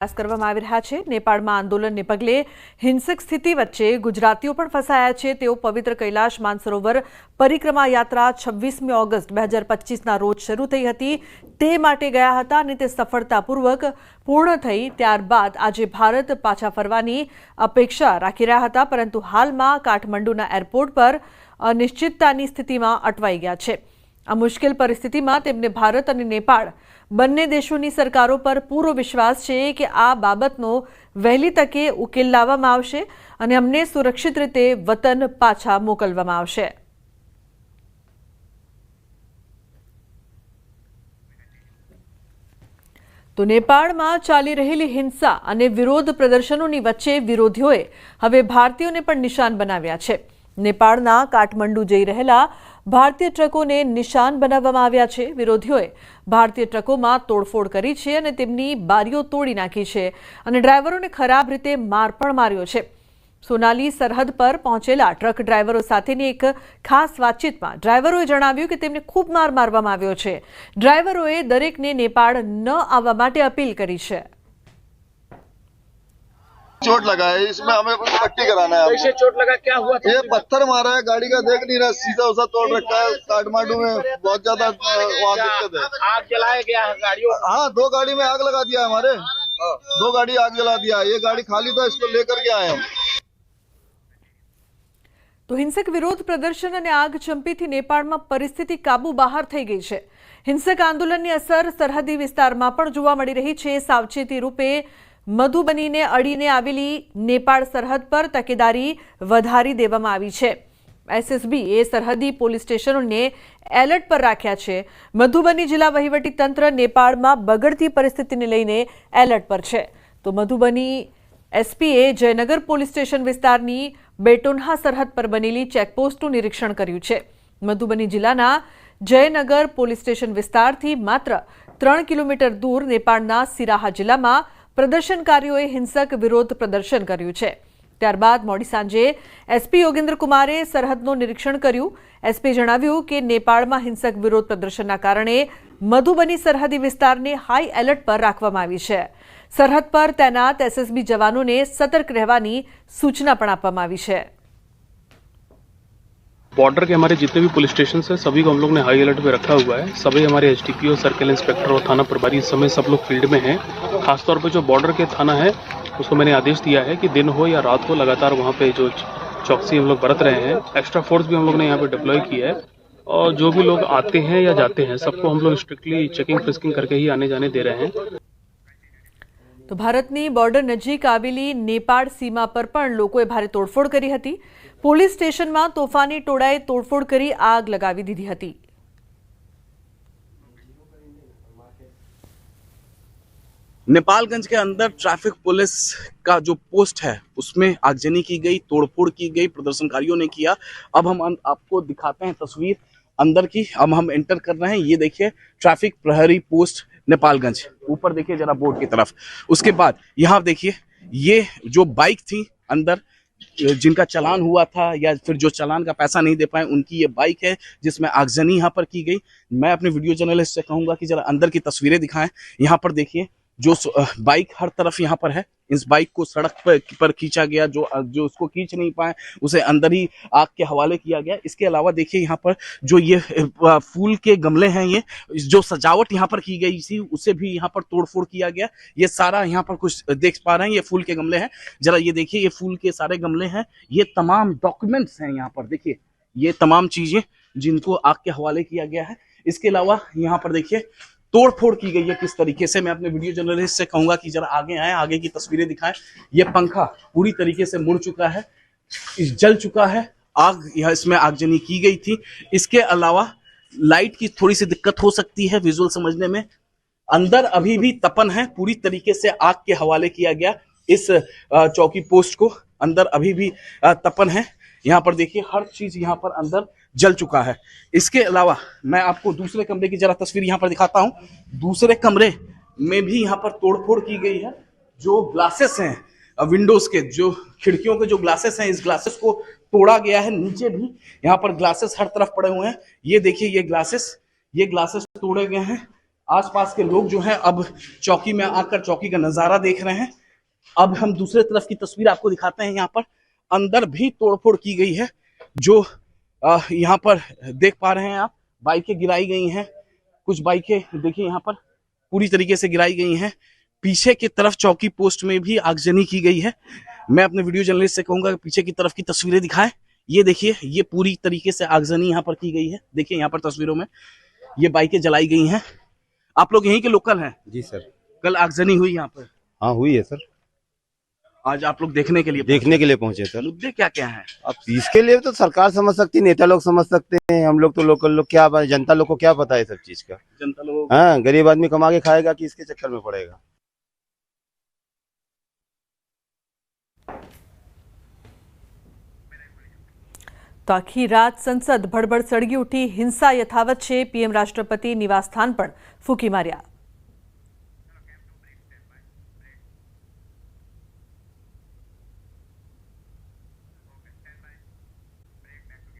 પ્રયાસ કરવામાં આવી રહ્યા છે. નેપાળમાં આંદોલનને પગલે હિંસક સ્થિતિ વચ્ચે ગુજરાતીઓ પણ ફસાયા છે. તેઓ પવિત્ર કૈલાશ માનસરોવર પરિક્રમા યાત્રા છવ્વીસમી ઓગસ્ટ બે હજાર પચીસના રોજ શરૂ થઈ હતી. તે માટે ગયા હતા અને તે સફળતાપૂર્વક પૂર્ણ થઈ. ત્યારબાદ આજે ભારત પાછા ફરવાની અપેક્ષા રાખી રહ્યા હતા. પરંતુ હાલમાં કાઠમંડુના એરપોર્ટ પર અનિશ્ચિતતાની સ્થિતિમાં અટવાઈ ગયા છે. આ મુશ્કેલ પરિસ્થિતિમાં તેમને ભારત અને નેપાળ બંને દેશોની સરકારો પર પૂરો વિશ્વાસ છે કે આ બાબતનો વહેલી તકે ઉકેલ લાવવામાં આવશે અને અમને સુરક્ષિત રીતે વતન પાછા મોકલવામાં આવશે. તો નેપાળમાં ચાલી રહેલી હિંસા અને વિરોધ પ્રદર્શનોની વચ્ચે વિરોધીઓએ હવે ભારતીયોને પણ નિશાન બનાવ્યા છે. નેપાળના કાઠમંડુ જઈ રહેલા ભારતીય ટ્રકોને નિશાન બનાવવામાં આવ્યા છે. વિરોધીઓએ ભારતીય ટ્રકોમાં તોડફોડ કરી છે અને તેમની બારીઓ તોડી નાખી છે અને ડ્રાઈવરોને ખરાબ રીતે માર પણ માર્યો છે. સોનાલી સરહદ પર પહોંચેલા ટ્રક ડ્રાઈવરો સાથેની એક ખાસ વાતચીતમાં ડ્રાઈવરોએ જણાવ્યું કે તેમને ખૂબ માર મારવામાં આવ્યો છે. ડ્રાઈવરોએ દરેકને નેપાળ ન આવવા માટે અપીલ કરી છે. चोट लगा है इसमें हमें पट्टी कराना है कैसे हमको। चोट लगा क्या हुआ था ये पत्थर मारा है गाड़ी का देख नहीं रहा सीधा उसा तोड़ रखा है काठमांडू में बहुत ज्यादा अ, वहाँ दिक्कत है आग जलाया गया है गाड़ियों को। हाँ दो गाड़ी में आग लगा दिया है हमारे दो गाड़ी आग जला दिया है। ये गाड़ी खाली था इसको लेकर के आए हम તો હિંસક વિરોધ પ્રદર્શન અને આગ ચંપીથી નેપાળમાં પરિસ્થિતિ કાબુ બહાર થઈ ગઈ છે હિંસક આંદોલનની અસર સરહદી વિસ્તારમાં પણ જોવા મળી રહી છે સાવચેતી રૂપે મધુબનીને અડીને આવેલી નેપાળ સરહદ પર તકેદારી વધારી દેવામાં આવી છે. એસએસબી એ સરહદી પોલીસ સ્ટેશનોને એલર્ટ પર રાખ્યા છે. મધુબની જિલ્લા વહીવટી તંત્ર નેપાળમાં બગડતી પરિસ્થિતિને લઈને એલર્ટ પર છે. તો મધુબની એસપીએ જયનગર પોલીસ સ્ટેશન વિસ્તારની બેટોન્હા સરહદ પર બનેલી ચેકપોસ્ટનું નિરીક્ષણ કર્યું છે. મધુબની જિલ્લાના જયનગર પોલીસ સ્ટેશન વિસ્તારથી માત્ર ત્રણ કિલોમીટર દૂર નેપાળના સિરાહા જિલ્લામાં પ્રદર્શનકારીઓએ હિંસક વિરોધ પ્રદર્શન કર્યું છે. ત્યારબાદ મોડી સાંજે એસપી યોગેન્દ્ર કુમારે સરહદનું નિરીક્ષણ કર્યું. એસપી જણાવ્યું કે નેપાળમાં હિંસક વિરોધ પ્રદર્શનના કારણે મધુબની સરહદી વિસ્તારને હાઈ એલર્ટ પર રાખવામાં આવી છે. સરહદ પર તૈનાત એસએસબી જવાનોને સતર્ક રહેવાની સૂચના પણ આપવામાં આવી છે. बॉर्डर के हमारे जितने भी पुलिस स्टेशन है, सभी को हम लोग ने हाई अलर्ट पे रखा हुआ है। सभी हमारे एस सर्किल इंस्पेक्टर और थाना प्रभारी इस समय सब लोग फ़ील्ड में हैं। खासतौर पे जो बॉर्डर के थाना है, उसको मैंने आदेश दिया है कि दिन हो या रात हो, लगातार वहाँ पे जो चौकसी हम लोग बरत रहे हैं एक्स्ट्रा फोर्स भी हम लोग ने यहाँ पे डिप्लॉय किया है। और जो भी लोग आते हैं या जाते हैं, सबको हम लोग स्ट्रिक्टली चेकिंग फ्रिस्किंग करके ही आने जाने दे रहे हैं। તો ભારતની બોર્ડર નજીક આવેલી નેપાળ સીમા પર પણ લોકોએ ભારે તોડફોડ કરી હતી પોલીસ સ્ટેશનમાં તોફાની ટોળાએ તોડફોડ કરી આગ લગાવી દીધી હતી नेपालगंज के अंदर ट्रैफिक पुलिस का जो पोस्ट है उसमें आगजनी की गई तोड़फोड़ की गई प्रदर्शनकारियों ने किया अब हम अन- आपको दिखाते हैं तस्वीर अंदर की अब हम एंटर कर रहे हैं ये देखिए ट्रैफिक प्रहरी पोस्ट नेपालगंज, ऊपर देखिए जरा बोर्ड की तरफ़। उसके बाद यहाँ देखिए, ये जो बाइक थी अंदर जिनका चलान हुआ था या फिर जो चलान का पैसा नहीं दे पाए, उनकी ये बाइक है, जिसमें आगजनी यहाँ पर की गई। मैं अपने वीडियो जर्नलिस्ट से कहूँगा कि जरा अंदर की तस्वीरें दिखाएँ। यहाँ पर देखिए जो बाइक हर तरफ़ यहाँ पर है। इस बाइक को सड़क पर पर खींचा गया, जो जो उसको खींच नहीं पाए, उसे अंदर ही आग के हवाले किया गया। इसके अलावा देखिए यहाँ पर जो ये फूल के गमले हैं ये जो सजावट यहाँ पर की गई थी, उसे भी यहाँ पर तोड़फोड़ किया गया। ये सारा यहाँ पर कुछ देख पा रहे हैं, ये फूल के गमले हैं। जरा ये देखिए, ये फूल के सारे गमले हैं। ये तमाम डॉक्यूमेंट्स हैं यहाँ पर, देखिए। ये तमाम चीज़ें जिनको आग के हवाले किया गया है। इसके अलावा यहाँ पर देखिए तोड़ फोड़ की गई है, किस तरीके से? मैं अपने वीडियो जर्नलिस्ट से कहूँगा कि जरा आगे आए, आगे की तस्वीरें दिखाएँ। ये पंखा पूरी तरीके से मुड़ चुका है, जल चुका है, आग, यह इसमें आगजनी की गई थी। इसके अलावा लाइट की थोड़ी सी दिक्कत हो सकती है विजुअल समझने में। अंदर अभी भी तपन है, पूरी तरीके से आग के हवाले किया गया। इस चौकी पोस्ट को अंदर अभी भी तपन है। यहाँ पर देखिए, हर चीज़ यहाँ पर अंदर जल चुका है। इसके अलावा मैं आपको दूसरे कमरे की जरा तस्वीर यहाँ पर दिखाता हूँ। दूसरे कमरे में भी यहाँ पर तोड़फोड़ की गई है, जो ग्लासेस हैं विंडोज़ के, जो खिड़कियों के जो ग्लासेस हैं, इस ग्लासेस को तोड़ा गया है। नीचे भी यहाँ पर ग्लासेस हर तरफ़ पड़े हुए हैं। ये देखिए, ये ग्लासेस ये ग्लासेस तोड़े गए हैं। आसपास के लोग जो हैं, अब चौकी में आकर चौकी का नज़ारा देख रहे हैं। अब हम दूसरे तरफ़ की तस्वीर आपको दिखाते हैं यहाँ पर। अंदर भी तोड़फोड़ की गई है जो यहाँ पर देख पा रहे हैं आप बाइकें गिराई गई हैं। कुछ बाइकें देखिए यहाँ पर पूरी तरीके से गिराई गई हैं। पीछे की तरफ़ चौकी पोस्ट में भी आगजनी की गई है। मैं अपने वीडियो जर्नलिस्ट से कहूँगा पीछे की तरफ़ की तस्वीरें दिखाएँ। ये देखिए ये पूरी तरीके से आगजनी यहाँ पर की गई है। देखिए यहाँ पर तस्वीरों में ये बाइकें जलाई गई हैं। आप लोग यहीं के लोकल हैं? जी सर। कल आगजनी हुई यहाँ पर? हाँ हुई है सर। आज आप लोग देखने के लिए देखने के लिए पहुंचे सर मुद्दे क्या क्या हैं अब इसके लिए तो सरकार समझ सकती है नेता लोग समझ सकते हैं हम लोग तो लोकल लोग क्या जनता लोग को क्या पता है सब चीज का जनता लोग हाँ गरीब आदमी कमा के खाएगा कि इसके चक्कर में पड़ेगा તો આખી રાત સંસદ ભડભડ સળગી ઉઠી હિંસા યથાવત છે પીએમ રાષ્ટ્રપતિ નિવાસસ્થાન પણ ફૂંકી માર્યા